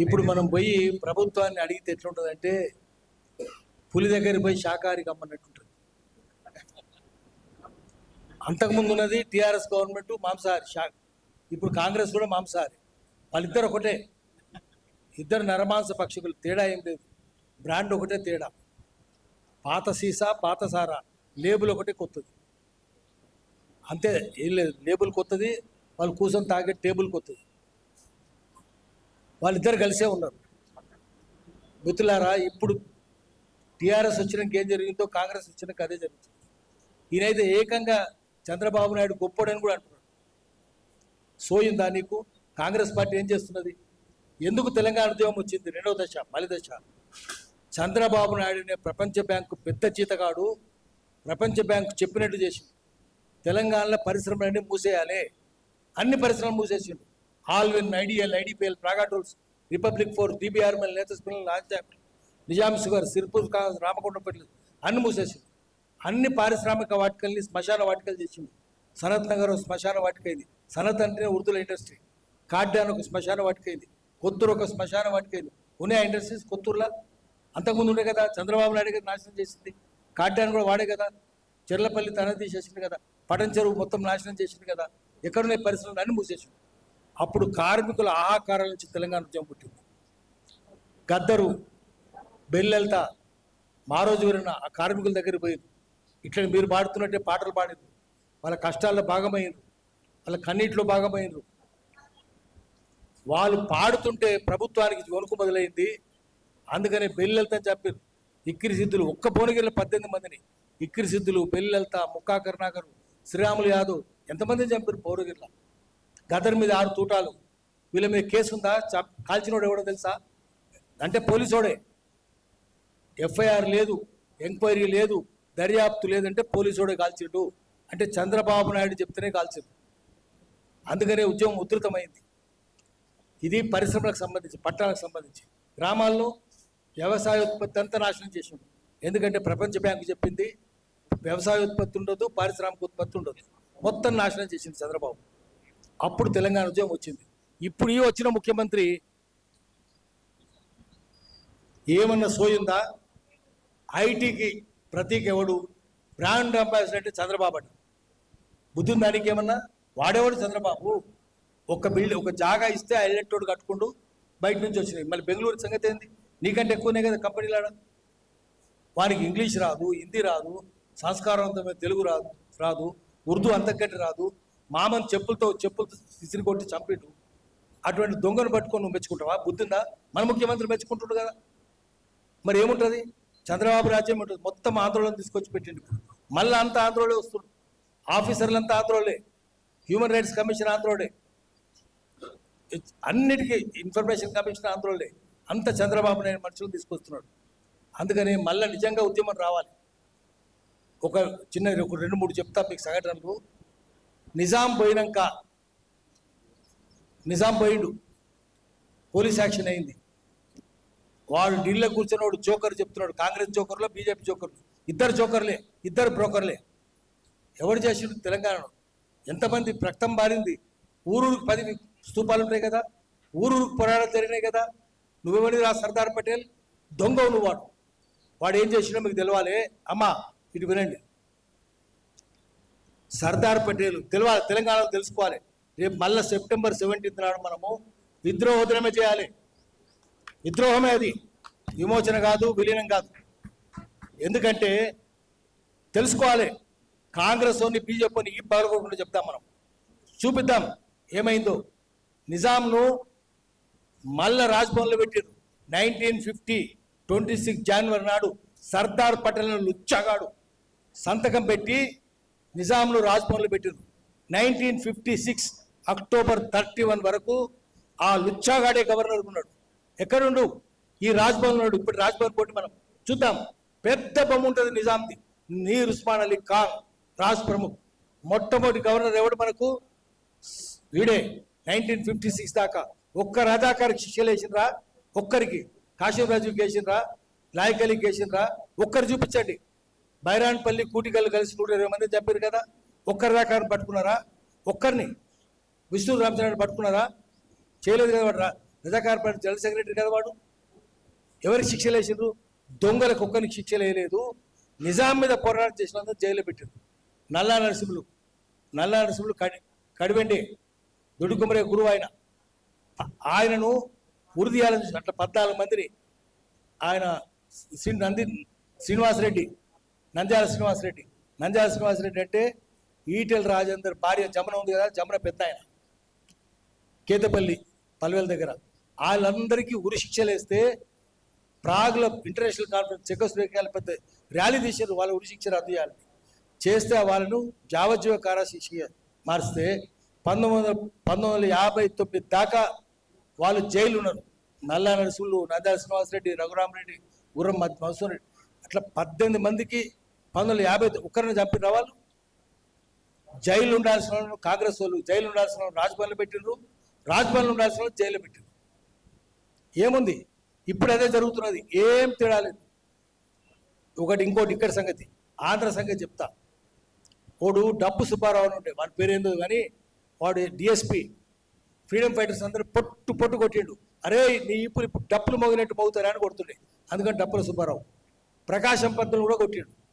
ఇప్పుడు మనం పోయి ప్రభుత్వాన్ని అడిగితే ఎట్లుంటుందంటే పులి దగ్గరికి పోయి శాకాహారి కమ్మన్నట్టు ఉంటుంది అంతకుముందు ఉన్నది టీఆర్ఎస్ గవర్నమెంట్ మాంసాహారి శాఖ ఇప్పుడు కాంగ్రెస్ కూడా మాంసాహారి. వాళ్ళిద్దరు ఒకటే. ఇద్దరు నరమాంస పక్షికులు తేడా ఏం లేదు. బ్రాండ్ ఒకటే తేడా. పాత సీసా పాత సారా. లేబుల్ ఒకటే కొత్తది. అంతే ఏం లేదు. లేబుల్ కొత్తది వాళ్ళు కూర్చొని తాగే టేబుల్ కొత్తది. వాళ్ళిద్దరు కలిసే ఉన్నారు. మిత్రులారా ఇప్పుడు టీఆర్ఎస్ వచ్చినాక ఏం జరిగిందో కాంగ్రెస్ వచ్చినాక అదే జరుగుతుంది. ఈయనైతే ఏకంగా చంద్రబాబు నాయుడు గొప్పోడని కూడా అంటున్నాడు. సోయిందా నీకు? కాంగ్రెస్ పార్టీ ఏం చేస్తున్నది? ఎందుకు తెలంగాణ ఉద్యమం వచ్చింది? రెండవ దశ మలి దశ. చంద్రబాబు నాయుడునే ప్రపంచ బ్యాంకు పెద్ద చీతగాడు. ప్రపంచ బ్యాంకు చెప్పినట్టు చేసింది తెలంగాణలో పరిశ్రమలన్నీ మూసేయాలి. అన్ని పరిశ్రమలు మూసేసిండు. Allwyn IDL IDPL Praga tools Republic Forge DBRL నేతస్ పిల్లలు లాంచ్ నిజాం షుగర్ సిర్పూర్ కాంగ్రెస్ అన్ని మూసేసింది. అన్ని పారిశ్రామిక వాటికల్ని శ్మశాన వాటికలు చేసింది. సనత్ నగర్ ఒక శ్మశాన వాటికైంది సనత్ అంటేనే ఉర్దూల ఇండస్ట్రీ. కాడ్డాన్ ఒక శ్మశాన వాటికైంది కొత్తూరు ఒక శ్మశాన వాటికైంది ఉన్నాయి ఇండస్ట్రీస్ కొత్తూరులో. అంతకుముందు ఉండే కదా చంద్రబాబు నాయుడు గారు నాశనం చేసింది. కాడ్డాన్ కూడా వాడే కదా. చెర్లపల్లి తన తీసేసింది కదా. పటం చెరువు మొత్తం నాశనం చేసింది కదా. ఎక్కడున్నాయి పరిశ్రమలు? అన్ని మూసేసింది. అప్పుడు కార్మికుల ఆహాకారాల నుంచి తెలంగాణ ఉద్యమం పుట్టింది. గద్దరు బెల్లెల్త మా రోజు ఆ కార్మికుల దగ్గరికి పోయి ఇట్లా మీరు పాడుతున్నట్టే పాటలు పాడారు వాళ్ళ కష్టాల్లో భాగమయ్యారు వాళ్ళ కన్నీటిలో భాగమయ్యారు వాళ్ళు పాడుతుంటే ప్రభుత్వానికి వణుకు మొదలైంది. అందుకనే బెల్లెల్తని చెప్పారు ఇక్కిరి సిద్ధులు ఒక్క భువనగిరిలో పద్దెనిమిది మందిని. ఇక్కిరి సిద్ధులు బెల్లెల్త ముక్కా కరుణాకరు శ్రీరాములు యాదవ్ ఎంతమందిని చంపారు పౌరగిరిలో గదర్ మీద ఆరు తూటాలు. వీళ్ళ మీద కేసు ఉందా? చ- కాల్చినోడు ఎవడో తెలుసా? అంటే పోలీసోడే. ఎఫ్ఐఆర్ లేదు ఎంక్వైరీ లేదు దర్యాప్తు లేదంటే పోలీసోడే కాల్చిండు. అంటే చంద్రబాబు నాయుడు చెప్తేనే కాల్చిండు. అందుకనే ఉద్యమం ఉధృతమైంది. ఇది పరిశ్రమలకు సంబంధించి పట్టణాలకు సంబంధించి. గ్రామాల్లో వ్యవసాయ ఉత్పత్తి అంతా నాశనం చేసిండు. ఎందుకంటే ప్రపంచ బ్యాంకు చెప్పింది వ్యవసాయ ఉత్పత్తి ఉండదు పారిశ్రామిక ఉత్పత్తి ఉండదు. మొత్తం నాశనం చేసింది చంద్రబాబు. అప్పుడు తెలంగాణ ఉద్యమం వచ్చింది. ఇప్పుడు ఈ వచ్చిన ముఖ్యమంత్రి ఏమన్నా సోయిందా? ఐటీకి ప్రతీక ఎవడు? బ్రాండ్ అంబాసిడర్ అంటే చంద్రబాబు అంట. బుద్ధి దానికి ఏమన్నా? వాడేవాడు? చంద్రబాబు. ఒక బిల్డ్ ఒక జాగా ఇస్తే ఆ కట్టుకుంటూ బయట నుంచి వచ్చినాయి. మళ్ళీ బెంగళూరు సంగతి ఏంది? నీకంటే ఎక్కువనే కదా కంపెనీలాడ వానికి ఇంగ్లీష్ రాదు హిందీ రాదు సంస్కారవంతమైన తెలుగు రాదు రాదు ఉర్దూ అంతకంటే రాదు. మామని చెప్పులతో చెప్పులతో సిసిరి కొట్టి చంపిట్టు అటువంటి దొంగను పట్టుకొని నువ్వు మెచ్చుకుంటావా? బుద్ధిందా? మన ముఖ్యమంత్రి మెచ్చుకుంటుండు కదా. మరి ఏముంటుంది? చంద్రబాబు రాజ్యం ఉంటుంది. మొత్తం ఆంధ్రలో తీసుకొచ్చి పెట్టిండు మళ్ళీ అంత ఆంధ్రలో వస్తుంది ఆఫీసర్లు అంతా ఆంధ్రోలే హ్యూమన్ రైట్స్ కమిషన్ ఆంధ్రోడే అన్నిటికీ ఇన్ఫర్మేషన్ కమిషన్ ఆంధ్రోలే అంత చంద్రబాబు నాయుడు మనుషులు తీసుకొస్తున్నాడు. అందుకని మళ్ళీ నిజంగా ఉద్యమం రావాలి. ఒక చిన్న ఒక రెండు మూడు చెప్తా మీకు సంఘటనలు నిజాం పోయినాక నిజాం పోయిండు పోలీస్ యాక్షన్ అయింది. వాడు ఢిల్లీలో కూర్చున్నవాడు జోకర్ చెప్తున్నాడు. కాంగ్రెస్ జోకర్లో బీజేపీ జోకర్లు. ఇద్దరు జోకర్లే ఇద్దరు బ్రోకర్లే. ఎవడు చేసిండు? తెలంగాణలో. ఎంతమంది రక్తం బారింది? ఊరూరికి పది స్తూపాలు ఉంటాయి కదా? ఊరూరికి పోరాటాలు జరిగినాయి కదా? నువ్వెవడి రా సర్దార్ పటేల్? దొంగవు నువ్వు వాడు. వాడు ఏం చేసినా మీకు తెలవాలి. అమ్మా ఇటు వినండి. సర్దార్ పటేల్ తెలవాలి తెలంగాణలో తెలుసుకోవాలి. రేపు మళ్ళీ సెప్టెంబర్ సెవెంటీన్త్ నాడు మనము విద్రోహోదనమే చేయాలి. విద్రోహమే అది. విమోచన కాదు విలీనం కాదు. ఎందుకంటే తెలుసుకోవాలి. కాంగ్రెస్ ఓని బీజేపీని ఈ పాల్గొకుండా చెప్తాం మనం. చూపిద్దాం ఏమైందో. నిజాంను మళ్ళా రాజ్భవన్లో పెట్టారు నైన్టీన్ ఫిఫ్టీ ట్వంటీ సిక్స్ జనవరి నాడు సర్దార్ పటేల్ లుచ్చగాడు. సంతకం పెట్టి నిజాంను రాజ్భవన్లు పెట్టారు nineteen fifty six October thirty one వరకు ఆ లుచ్చాగాడే గవర్నర్ ఉన్నాడు. ఎక్కడుండు? ఈ రాజ్భవన్ ఉన్నాడు. ఇప్పుడు రాజ్భవన్ పోటీ మనం చూద్దాం. పెద్ద బొమ్మ ఉంటుంది నిజాంది. నీర్ ఉస్మాన్ అలీ ఖాన్ రాజ్ ప్రముఖ్. మొట్టమొదటి గవర్నర్ ఎవడు మనకు? వీడే నైన్టీన్ ఫిఫ్టీ సిక్స్ దాకా. ఒక్క రజాకారికి శిక్షలు వేసిండ్రా? ఒక్కరికి. కాశీం రాజుకి వేసిండ్రా? నాయక్ ఒక్కరు చూపించండి. బైరాన్పల్లి కూటికల్లు కలిసి నూట ఇరవై మంది చంపారు కదా? ఒక్కరి దాకా పట్టుకున్నారా? ఒక్కరిని. విష్ణు రామచంద్ర పట్టుకున్నారా? చేయలేదు కదా వాడు రా. రజాకార్ జనరల్ సెక్రటరీ కదా వాడు. ఎవరికి శిక్షలు వేసిండ్రు దొంగలకు ఒక్కరికి శిక్షలు వేయలేదు నిజాం మీద పోరాటం చేసినందుకు జైల్లో పెట్టారు నల్లా నరసింహులు. నల్లా నరసింహులు కడి కడివెండి. దుడుకుమరే గురువు ఆయన. ఆయనను ఉరిదీయాలని చూసి అట్లా పద్నాలుగు మందిని ఆయన శ్రీ నంది శ్రీనివాసరెడ్డి నంద్యాల శ్రీనివాసరెడ్డి. నంద్యాల శ్రీనివాసరెడ్డి అంటే ఈటెల రాజేందర్ భార్య జమున ఉంది కదా జమున పెద్ద ఆయన. కేతపల్లి పల్వేల దగ్గర. వాళ్ళందరికీ ఉరి శిక్షలేస్తే ప్రాగుల ప్రాగ్లో ఇంటర్నేషనల్ కాన్ఫరెన్స్ చెకోస్లోవేకియాలో పెద్ద ర్యాలీ తీశారు వాళ్ళు ఉరి శిక్ష రద్దు చేయాలని చేస్తే వాళ్ళను జావజీవ కారాశిక్ష మారిస్తే పంతొమ్మిది వందల పంతొమ్మిది వందల యాభై తొమ్మిది దాకా వాళ్ళు జైలు ఉన్నారు నల్లా నరసులు నంద్యాల శ్రీనివాసరెడ్డి రఘురామరెడ్డి గుర్రం మధుసూన్ రెడ్డి. అట్లా పద్దెనిమిది మందికి పంతొమ్మిది వందల యాభై ఒక్కరిని చంపిన వాళ్ళు జైలు ఉండాల్సిన వాళ్ళు కాంగ్రెస్ వాళ్ళు జైలు ఉండాల్సిన వాళ్ళు రాజభవన్లు పెట్టిండ్రు రాజభవన్లు ఉండాల్సిన వాళ్ళు జైలు పెట్టిండ్రు. ఏముంది? ఇప్పుడు అదే జరుగుతున్నది. ఏం తేడా లేదు. ఒకటి ఇంకోటి ఇక్కడ సంగతి. ఆంధ్ర సంగతి చెప్తా. వాడు డప్పు సుబ్బారావు అని ఉండే. వాడి పేరేందో కానీ వాడు డిఎస్పి ఫ్రీడమ్ ఫైటర్స్ అందరూ పొట్టు పొట్టు కొట్టిండు. అరే నీ ఇప్పుడు ఇప్పుడు డప్పులు మోగినట్టు మోగుతారా అని కొడుతుండే. అందుకని డప్పుల సుబ్బారావు. ప్రకాశం పంతులు కూడా కొట్టిండు.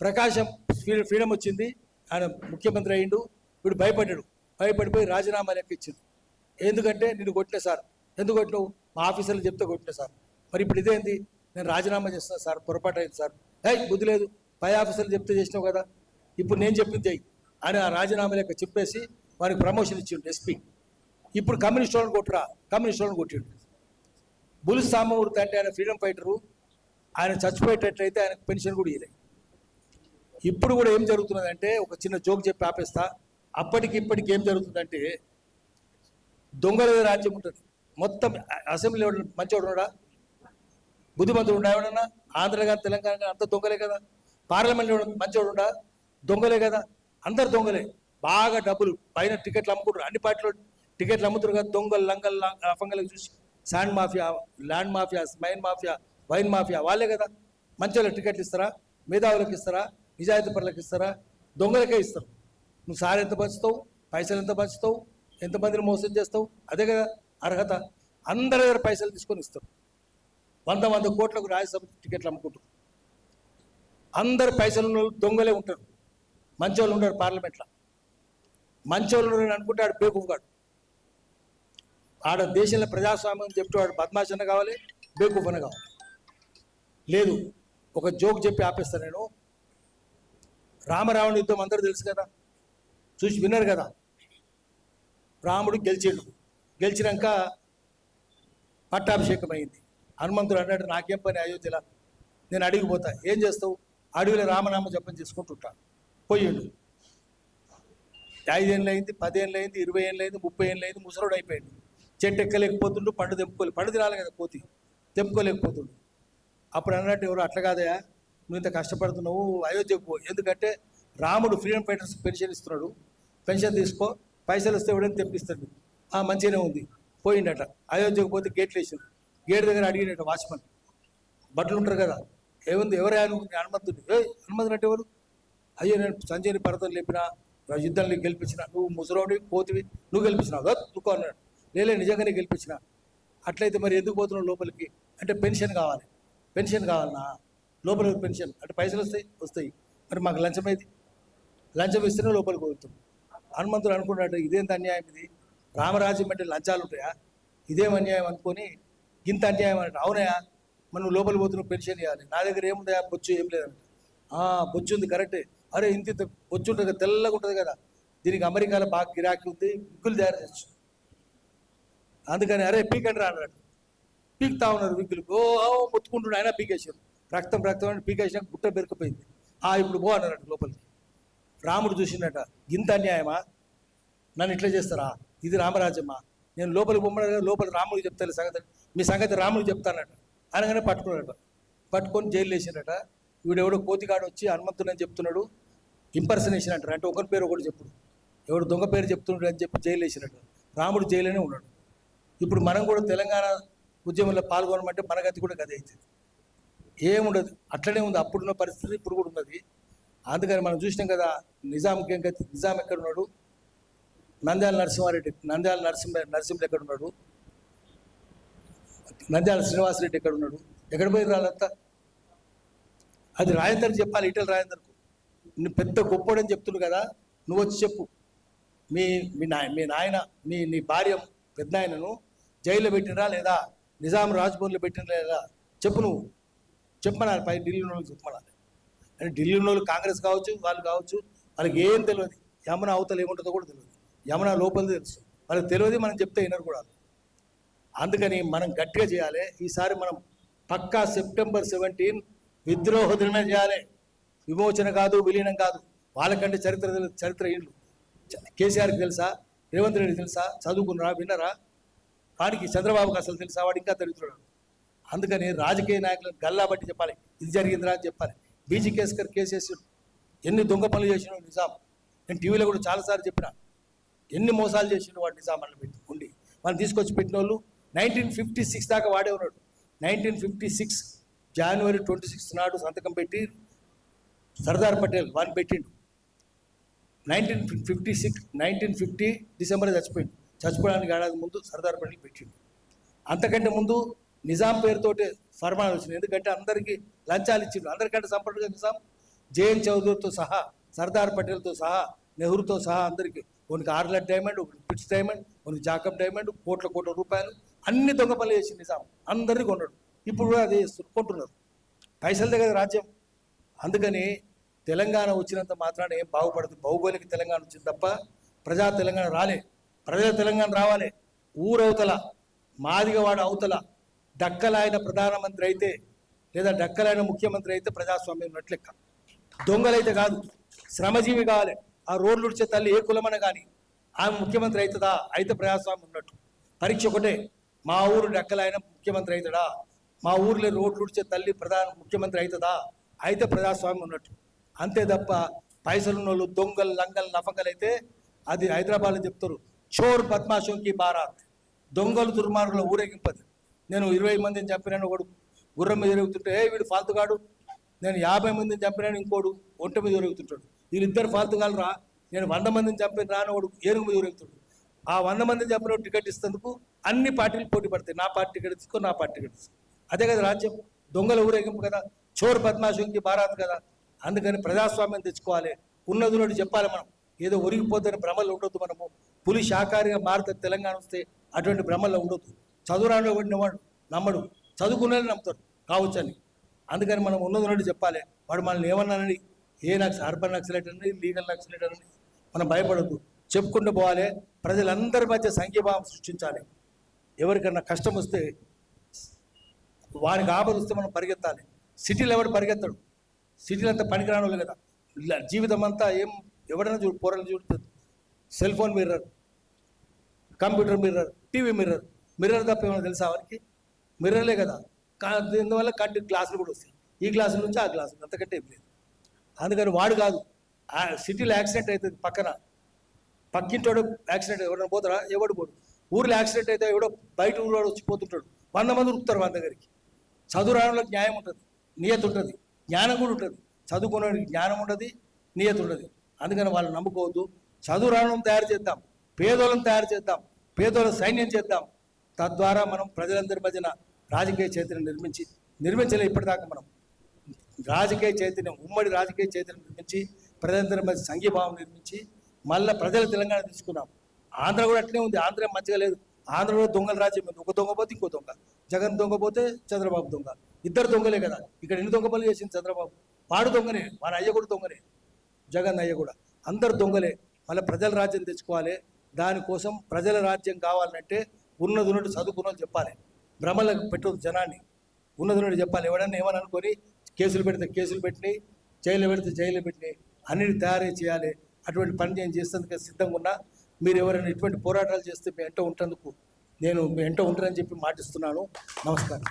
ప్రకాశం ఫ్రీ- ఫ్రీడమ్ వచ్చింది. ఆయన ముఖ్యమంత్రి అయ్యిండు. వీడు భయపడ్డాడు. భయపడిపోయి రాజీనామా లెక్క ఇచ్చింది ఎందుకంటే నేను కొట్టిన సార్. ఎందుకు కొట్టినావు? మా ఆఫీసర్లు చెప్తే కొట్టిన సార్. మరి ఇప్పుడు ఇదేంది? నేను రాజీనామా చేస్తున్నా సార్. పొరపాటు అయింది సార్. ఏ బుద్ధి లేదు. పై ఆఫీసర్లు చెప్తే చేసినావు కదా. ఇప్పుడు నేను చెప్పింది చెయ్యి. అని ఆ రాజీనామా లెక్క చెప్పేసి వారికి ప్రమోషన్ ఇచ్చిండు ఎస్పీ. ఇప్పుడు కమ్యూనిస్ట్ వాళ్ళని కొట్టురా. కమ్యూనిస్ట్ వాళ్ళని కొట్టిండు. బుల్ సామూర్తి అంటే ఆయన ఫ్రీడమ్ ఫైటరు. ఆయన చచ్చిపోయేటట్లయితే ఆయనకు పెన్షన్ కూడా ఇవ్వలేదు ఇప్పుడు కూడా ఏం జరుగుతున్నదంటే ఒక చిన్న జోక్ చెప్పి ఆపేస్తా. అప్పటికి ఇప్పటికి ఏం జరుగుతుందంటే దొంగల రాజ్యం ఉంటుంది. మొత్తం అసెంబ్లీ మంచివాడు ఉన్నాడా? బుద్ధిమంతుడు ఉండా ఎవడన్నా? ఆంధ్ర కానీ తెలంగాణ కానీ అంత దొంగలే కదా. పార్లమెంట్ ఎవడు మంచివాడు ఉండా? దొంగలే కదా. అందరు దొంగలే. బాగా డబ్బులు పైన టికెట్లు అమ్ముకుంటారు. అన్ని పార్టీలో టికెట్లు అమ్ముతారు కదా దొంగలు లంగల్ అఫంగలు చూసి. Sand mafia land mafia mine mafia wine mafia వాళ్ళే కదా. మంచి వాళ్ళకి టికెట్లు ఇస్తారా? మేధావులకు ఇస్తారా? నిజాయితీ పనులకు ఇస్తారా? దొంగలకే ఇస్తారు. నువ్వు సార్ ఎంత పంచుతావు? పైసలు ఎంత పంచుతావు? ఎంతమందిని మోసం చేస్తావు? అదే కదా అర్హత. అందరి దగ్గర పైసలు తీసుకొని ఇస్తారు. వంద వంద కోట్లకు రాజ్యసభ టికెట్లు అమ్ముకుంటారు. అందరు పైసలు దొంగలే ఉంటారు. మంచోళ్ళు ఉండరు పార్లమెంట్లో. మంచోళ్ళు ఉన్నారు అనుకుంటే ఆడు బేకూఫ్గాడు ఆడ దేశంలో ప్రజాస్వామ్యం చెప్తే వాడు కావాలి బేకూఫ్ అని కావాలి. లేదు ఒక జోక్ చెప్పి ఆపేస్తాను నేను. రామరావణ యుద్ధం అందరూ తెలుసు కదా? చూసి విన్నారు కదా? రాముడు గెలిచిండు. గెలిచినాక పట్టాభిషేకం అయింది హనుమంతుడు అన్నాడు నాకేం పని అయోధ్యలో? నేను అడిగిపోతా ఏం చేస్తావు? అడవిలో రామనామ జపం చేసుకుంటుంటా. పోయిండు ఐదేళ్ళు అయింది పదేళ్ళు అయింది ఇరవై ఏళ్ళు అయింది ముప్పై ఏళ్ళు అయింది ముసరుడు అయిపోయాడు. చెట్టు ఎక్కలేకపోతుండు పండు తెంపుకోలే పండు తినాలి కదా పోతి తెంపుకోలేకపోతుండు. అప్పుడు అన్నట్టు ఎవరు అట్లా కాదయా నువ్వు ఇంత కష్టపడుతున్నావు అయోధ్యకు పో ఎందుకంటే రాముడు ఫ్రీడమ్ ఫైటర్స్ పెన్షన్ ఇస్తున్నాడు. పెన్షన్ తీసుకో పైసలు వస్తే ఎవడని తెప్పిస్తాడు. ఆ మంచిగానే ఉంది. పోయిండట. అయోధ్యకు పోతే గేట్లు వేసిండు. గేట్ దగ్గర అడిగినట్టు వాచ్మన్. బట్టలు ఉంటారు కదా. ఏముంది? ఎవరు ఆయన? హనుమంతుడు. ఏ హనుమంతుడు అంటే ఎవరు? అయ్యో నేను సంజయ్ని పర్వతం లేపినా యుద్ధాన్ని గెలిపించిన నువ్వు ముసలోడి పోతివి నువ్వు గెలిపించినావు. దుఃఖం అన్నాడు. లేలే నిజంగానే గెలిపించిన. అట్లయితే మరి ఎందుకు పోతున్నావు లోపలికి? అంటే పెన్షన్ కావాలి. పెన్షన్ కావాలనా? లోపల పెన్షన్. అంటే పైసలు వస్తాయి వస్తాయి. మరి మాకు లంచం ఏది? లంచం ఇస్తేనే లోపలికి పోతాం. హనుమంతుడు అనుకున్నాడు ఇదేంత అన్యాయం ఇది? రామరాజ్యం అంటే లంచాలు ఉంటాయా? ఇదేం అన్యాయం అనుకొని ఇంత అన్యాయం అంటే అవునయా మనం లోపలి పోతున్నాం పెన్షన్ ఇవ్వాలి. నా దగ్గర ఏముందా బొచ్చు ఏం లేదంట. బొచ్చు ఉంది కరెక్టే. అరే ఇంత ఇంత బొచ్చు ఉంటుంది కదా తెల్లగా ఉంటుంది కదా. దీనికి అమెరికాలో బాగా గిరాకీ ఉంది విగ్గులు తయారు చేయొచ్చు. అందుకని అరే పీకండి రా అన్నాడు. పీకుతా ఉన్నారు విగ్గులు. ఓ ఓ, మొత్తుకుంటున్నాడు ఆయన పీకేశారు రక్తం రక్తం అని పీకేసినాక గుట్ట బెరకపోయింది ఆ ఇప్పుడు పో అన్నాడు లోపలికి. రాముడు చూసిండట ఇంత అన్యాయమా? నన్ను ఇట్లా చేస్తారా? ఇది రామరాజ్యమా? నేను లోపలికి పొమ్మన్నాడు కదా లోపల రాముడికి చెప్తాను సంగతి. మీ సంగతి రాముడికి చెప్తానట. అనగానే పట్టుకున్నాడట. పట్టుకొని జైలు వేసిండట. వీడెవడో కోతిగాడు వచ్చి హనుమంతుడు అని చెప్తున్నాడు. ఇంపర్సనేషన్ అంటారు అంటే ఒకరి పేరు ఒకటి చెప్పుడు. ఎవడు దొంగ పేరు చెప్తున్నాడు అని చెప్పి జైలు వేసినట్టు రాముడు జైలునే ఉన్నాడు. ఇప్పుడు మనం కూడా తెలంగాణ ఉద్యమంలో పాల్గొనమంటే మన గతి కూడా గది అవుతుంది. ఏముండదు. అట్లనే ఉంది. అప్పుడున్న పరిస్థితి ఇప్పుడు కూడా ఉన్నది. అందుకని మనం చూసినాం కదా నిజాంకి నిజాం ఎక్కడ ఉన్నాడు నంద్యాల నరసింహారెడ్డి నంద్యాల నరసింహ నరసింహులు ఎక్కడ ఉన్నాడు నంద్యాల శ్రీనివాసరెడ్డి ఎక్కడ ఉన్నాడు ఎక్కడ పోయి వాళ్ళంతా? అది రాయందర్ చెప్పాలి ఇటల్ రాయందర్కు నువ్వు పెద్ద గొప్పోడని చెప్తున్నావు కదా నువ్వు వచ్చి చెప్పు. మీ మీ నాయ మీ నాయన మీ నీ భార్య పెద్ద ఆయనను జైల్లో పెట్టినరా లేదా? నిజాం రాజ్భవన్లో పెట్టినరా లేదా? చెప్పు నువ్వు. చెప్పమన్నారు పై ఢిల్లీ వాళ్ళు చెప్పమన్నారు అంటే ఢిల్లీ వాళ్ళు కాంగ్రెస్ కావచ్చు వాళ్ళు కావచ్చు వాళ్ళకి ఏం తెలియదు యమున అవతల ఏముంటుందో కూడా తెలియదు యమున లోపల తెలుసు. వాళ్ళకి తెలియదు మనం చెప్తే వినరు కూడా అందుకని మనం గట్టిగా చేయాలి. ఈసారి మనం పక్కా సెప్టెంబర్ సెవెంటీన్ విద్రోహ దినమే చేయాలి. విమోచన కాదు విలీనం కాదు. వాళ్ళకంటే చరిత్ర చరిత్ర ఇల్లు కేసీఆర్కి తెలుసా? రేవంత్ రెడ్డి తెలుసా? చదువుకున్నారా? విన్నరా? వాడికి చంద్రబాబుకి అసలు తెలుసా? వాడు ఇంకా దరిద్రుడు? అందుకని రాజకీయ నాయకులను గల్లాబట్టి చెప్పాలి. ఇది జరిగిందిరా అని చెప్పాలి. బీజీ కేస్కర్ కేసేసి ఎన్ని దొంగ పనులు చేసినో నిజాం. నేను టీవీలో కూడా చాలాసార్లు చెప్పిన. ఎన్ని మోసాలు చేసిండు వాడు నిజాం అని పెట్టి ఉండి. మనం తీసుకొచ్చి పెట్టిన వాళ్ళు నైన్టీన్ ఫిఫ్టీ సిక్స్ దాకా వాడే ఉన్నాడు. నైన్టీన్ ఫిఫ్టీ సిక్స్ జనవరి ట్వంటీ సిక్స్ నాడు సంతకం పెట్టి సర్దార్ పటేల్ వాడిని పెట్టిండు. Nineteen fifty six nineteen fifty December చచ్చిపోయింది చచ్చిపోవడానికి ఏడాది ముందు సర్దార్ పటేల్ పెట్టిండు. అంతకంటే ముందు నిజాం పేరుతోటి ఫర్మాన్ వచ్చింది. ఎందుకంటే అందరికీ లంచాలు ఇచ్చిండు అందరికంటే సంపూర్ణంగా నిజాం జేఎన్ చౌదరితో సహా సర్దార్ పటేల్తో సహా నెహ్రూతో సహా అందరికీ. ఒకనికి ఆర్లెట్ డైమండ్ ఒకటి పిట్స్ డైమండ్ ఒకనికి జాకబ్ డైమండ్ కోట్ల కోట్ల రూపాయలు అన్ని దొంగ పనులు చేసి నిజాం. అందరినీ కొన్నాడు. ఇప్పుడు కూడా అది కొంటున్నారు. పైసలు దగ్గర రాజ్యం. అందుకని తెలంగాణ వచ్చినంత మాత్రాన ఏం బాగుపడదు. భౌగోళిక తెలంగాణ వచ్చింది తప్ప ప్రజా తెలంగాణ రాలే. ప్రజల తెలంగాణ రావాలి. ఊరవతల మాదిగవాడ అవతల డక్కలాయన ప్రధానమంత్రి అయితే లేదా డక్కలాయన ముఖ్యమంత్రి అయితే ప్రజాస్వామ్యం నట్లెక్క లెక్క. దొంగలైతే కాదు శ్రమజీవి కావాలి ఆ రోడ్లు ఉడిచే తల్లి ఏ కులమన కానీ ఆమె ముఖ్యమంత్రి అవుతుందా అయితే ప్రజాస్వామ్యం ఉన్నట్టు. పరీక్ష ఒకటే మా ఊరు డక్కలాయన ముఖ్యమంత్రి అవుతాడా మా ఊర్లో రోడ్లు ఉడిచే తల్లి ప్రధాన ముఖ్యమంత్రి అవుతుందా అయితే ప్రజాస్వామ్యం ఉన్నట్టు. అంతే తప్ప పైసలున్న వాళ్ళు దొంగలు లంగలు నఫకలు అయితే అది హైదరాబాద్లో చెప్తారు చోర్ పద్మాశంకి బారాత్. దొంగలు దుర్మార్గుల ఊరేగింపది నేను ఇరవై మందిని చంపినాను ఒకడు గుర్రం మీద తిరుగుతుంటే ఏ వీడు ఫాల్తుగాడు. నేను యాభై మందిని చంపినాను ఇంకోడు ఒంట మీద తిరుగుతుంటాడు. వీళ్ళిద్దరు ఫాల్తుగాలు రా నేను వంద మందిని చంపిన రాని ఒకడు ఏనుగు మీద తిరుగుతాడు ఆ వంద మందిని చంపిన టికెట్ ఇస్తేందుకు అన్ని పార్టీలు పోటీ పడతాయి. నా పార్టీ టికెట్ తీసుకో నా పార్టీ టికెట్ తీసుకో. అదే కదా రాజ్యం. దొంగల ఊరేగింపు కదా. చోర్ పద్మాశంకి భారత్ కదా. అందుకని ప్రజాస్వామ్యం తెచ్చుకోవాలి. ఉన్నది ఉన్నట్టు చెప్పాలి మనం. ఏదో ఒరిగిపోద్దని భ్రమలు ఉండొద్దు మనము. పులి శాకారిగా మారుతుంది తెలంగాణ వస్తే అటువంటి భ్రమల్లో ఉండొద్దు. చదువురాని వాడిని వాడు నమ్మడు. చదువుకునే నమ్ముతాడు. కావచ్చని అందుకని మనం ఉన్నది ఉన్నట్టు చెప్పాలి. వాడు మనల్ని ఏమన్నానని ఏ నక్స అర్బన్ నక్సలేట్ అని లీగల్ నక్సలేట్ అని మనం భయపడద్దు. చెప్పుకుంటూ పోవాలి. ప్రజలందరి మధ్య సంఘీభావం సృష్టించాలి. ఎవరికన్నా కష్టం వస్తే వానికి ఆపద వస్తే మనం పరిగెత్తాలి. సిటీలు ఎవడు పరిగెత్తడు? సిటీలు అంతా పనికిరాని వాళ్ళు కదా. ఇలా జీవితం అంతా ఏం ఎవడైనా చూడు పోరలు చూడుతుంది cell phone mirror computer mirror TV mirror mirror తప్ప ఏమైనా తెలుసా వారికి మిర్రర్లే కదా. కా దీనివల్ల కంటి గ్లాసులు కూడా వస్తాయి. ఈ గ్లాసుల నుంచి ఆ గ్లాసులు అంతకంటే ఏం లేదు. అందుకని వాడు కాదు. ఆ సిటీలో యాక్సిడెంట్ అవుతుంది పక్కన. పక్కింటోడు యాక్సిడెంట్ ఎవరైనా పోతారా? ఎవడు పోడు. ఊర్లో యాక్సిడెంట్ అయితే ఎవడో బయట ఊరు వచ్చి పోతుంటాడు. వంద మంది ఉరుకుతారు మన దగ్గరికి. చదువు రావడంలో న్యాయం ఉంటుంది నియత ఉంటుంది జ్ఞానం కూడా ఉంటుంది. చదువుకునే జ్ఞానం ఉండదు నియత ఉండదు. అందుకని వాళ్ళు నమ్ముకోవద్దు. చదువు తయారు చేద్దాం. పేదోళ్ళని తయారు చేద్దాం. పేదోళ్ళ సైన్యం చేద్దాం. తద్వారా మనం ప్రజలందరి మధ్యన రాజకీయ చైతన్యం నిర్మించి నిర్మించలే ఇప్పటిదాకా మనం. రాజకీయ చైతన్యం ఉమ్మడి రాజకీయ చైతన్యం నిర్మించి ప్రజలందరి మధ్య సంఘీభావం నిర్మించి మళ్ళీ ప్రజలు తెలంగాణ తీసుకున్నాం. ఆంధ్ర కూడా అట్లే ఉంది. ఆంధ్ర మంచిగా లేదు. ఆంధ్రలో దొంగల రాజ్యం. ఉంది ఒక దొంగ పోతే ఇంకో దొంగ. జగన్ దొంగ పోతే చంద్రబాబు దొంగ. ఇద్దరు దొంగలే కదా. ఇక్కడ ఎన్ని దొంగ పనులు చేసింది చంద్రబాబు? వాడు దొంగనే. మన అయ్య కూడా దొంగనే. జగన్ అయ్య కూడా. అందరు దొంగలే. మళ్ళీ ప్రజల రాజ్యం తెచ్చుకోవాలి. దానికోసం ప్రజల రాజ్యం కావాలంటే ఉన్నది ఉన్నట్టు చదువుకున్న చెప్పాలి. భ్రమలకు పెట్టదు జనాన్ని. ఉన్నది ఉన్నట్టు చెప్పాలి. ఎవడన్నా ఏమని అనుకొని కేసులు పెడితే కేసులు పెట్టినాయి జైలు పెడితే జైలు పెట్టినాయి అన్నిటి తయారీ చేయాలి. అటువంటి పని నేను చేసేందుకు సిద్ధంగా ఉన్నా. మీరు ఎవరైనా ఇటువంటి పోరాటాలు చేస్తే మీ ఎంట ఉంటందుకు నేను మీ ఎంట ఉంటానని చెప్పి మాటిస్తున్నాను. నమస్కారం.